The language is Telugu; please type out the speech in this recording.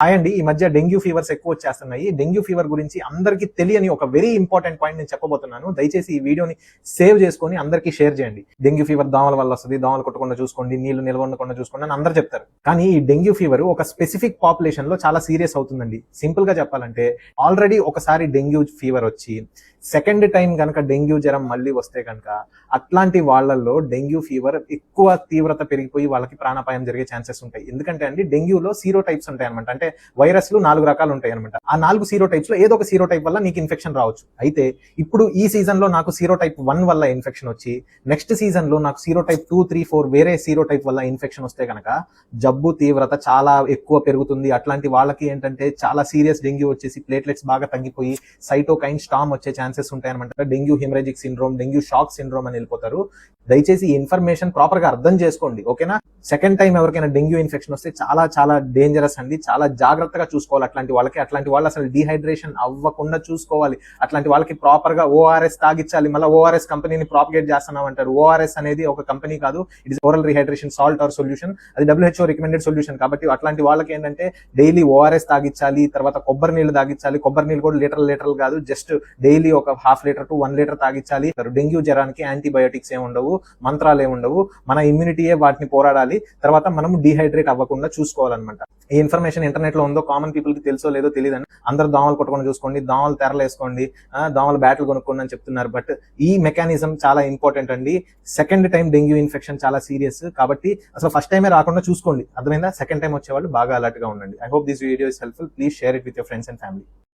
హాయ్ అండి ఈ మధ్య డెంగ్యూ ఫీవర్స్ ఎక్కువ వచ్చేస్తున్నాయి. డెంగ్యూ ఫీవర్ గురించి అందరికీ తెలియని ఒక వెరీ ఇంపార్టెంట్ పాయింట్ నేను చెప్పబోతున్నాను. దయచేసి ఈ వీడియోని సేవ్ చేసుకొని అందరికీ షేర్ చేయండి. డెంగ్యూ ఫీవర్ దోమల వల్ల వస్తుంది. దోమలు కొట్టకుండా చూసుకోండి. నీళ్ళు నిల్వ ఉండకుండా చూసుకోండి అని అందరూ చెప్తారు. కానీ ఈ డెంగ్యూ ఫీవర్ ఒక స్పెసిఫిక్ పాపులేషన్లో చాలా సీరియస్ అవుతుందండి. సింపుల్గా చెప్పాలంటే ఆల్రెడీ ఒకసారి డెంగ్యూ ఫీవర్ వచ్చి సెకండ్ టైం కనుక డెంగ్యూ జ్వరం మళ్ళీ వస్తే కనుక అట్లాంటి వాళ్ళల్లో డెంగ్యూ ఫీవర్ ఎక్కువ తీవ్రత పెరిగిపోయి వాళ్ళకి ప్రాణాపాయం జరిగే ఛాన్సెస్ ఉంటాయి. ఎందుకంటే అండి డెంగ్యూలో సీరో టైప్స్ ఉంటాయి అనమాట అంటే వైరస్లు నాలుగు రకాలు ఉంటాయి అనమాట ఆ నాలుగు సీరో టైప్స్లో ఏదో ఒక సీరో టైప్ వల్ల నీకు ఇన్ఫెక్షన్ రావచ్చు. అయితే ఇప్పుడు ఈ సీజన్లో నాకు సీరో టైప్ వన్ వల్ల ఇన్ఫెక్షన్ వచ్చి నెక్స్ట్ సీజన్లో నాకు sero type two three four వేరే సీరో టైప్ వల్ల ఇన్ఫెక్షన్ వస్తే కనుక జబ్బు తీవ్రత చాలా ఎక్కువ పెరుగుతుంది. అట్లాంటి వాళ్ళకి ఏంటంటే చాలా సీరియస్ డెంగ్యూ వచ్చేసి ప్లేట్లెట్స్ బాగా తగ్గిపోయి సైటోకైన్ స్టామ్ వచ్చే ఛాన్సెస్ ఉంటాయి అనమాట dengue haemorrhagic syndrome dengue shock syndrome అని వెళ్ళిపోతారు. దయచేసి ఈ ఇన్ఫర్మేషన్ ప్రాపర్గా అర్థం చేసుకోండి ఓకేనా? సెకండ్ టైం ఎవరికైనా డెంగ్యూ ఇన్ఫెక్షన్ వస్తే చాలా చాలా డేంజరస్ అండి. చాలా జాగ్రత్తగా చూసుకోవాలి అట్లాంటి వాళ్ళకి. అట్లాంటి వాళ్ళు అసలు డిహైడ్రేషన్ అవ్వకుండా చూసుకోవాలి. అట్లాంటి వాళ్ళకి ప్రాపర్గా ఓఆర్ఎస్ తాగించాలి మళ్ళీ ఓఆర్ఎస్ కంపెనీని ప్రాపగేట్ చేస్తున్నాం అంటారు ఓఆర్ఎస్ అనేది ఒక కంపెనీ కాదు. It is oral rehydration salt or solution అది డబ్ల్యూహెచ్ఓ రికమెండెడ్ సొల్యూషన్ కాబట్టి అట్లాంటి వాళ్ళకి ఏంటంటే డైలీ ఓఆర్ఎస్ తాగించాలి తర్వాత కొబ్బరి నీళ్ళు తాగించాలి కొబ్బరి నీళ్ళు కూడా లీటర్ లీటర్ కాదు. జస్ట్ డైలీ ఒక half litre to one litre తాగించాలి dengue జ్వరానికి యాంటీబయోటిక్స్ ఏమి ఉండవు. మంత్రాలు ఏమి ఉండవు. మన ఇమ్యూనిటీయే వాటిని పోరాడాలి. తర్వాత మనం డిహైడ్రేట్ అవ్వకుండా చూసుకోవాలన్నమాట. ఈ ఇన్ఫర్మేషన్ ఇంటర్నెట్లో ఉందో కామన్ పీపుల్కి తెలుసో లేదో తెలియదు అందరూ దోమలు కొట్టుకొని చూసుకోండి దోమలు తెరలు వేసుకోండి ఆ, దోమల బ్యాట్లు కొనుక్కోండి అని చెప్తున్నారు. బట్ ఈ మెకానిజం చాలా ఇంపార్టెంట్ అండి. సెకండ్ టైం డెంగ్యూ ఇన్ఫెక్షన్ చాలా సీరియస్ కాబట్టి అసలు ఫస్ట్ టైమే రాకుండా చూసుకోండి. అర్థమైందా? సెకండ్ టైం వచ్చేవాళ్ళు బాగా అలర్ట్గా ఉండండి. I hope this video is helpful please share it with your friends and family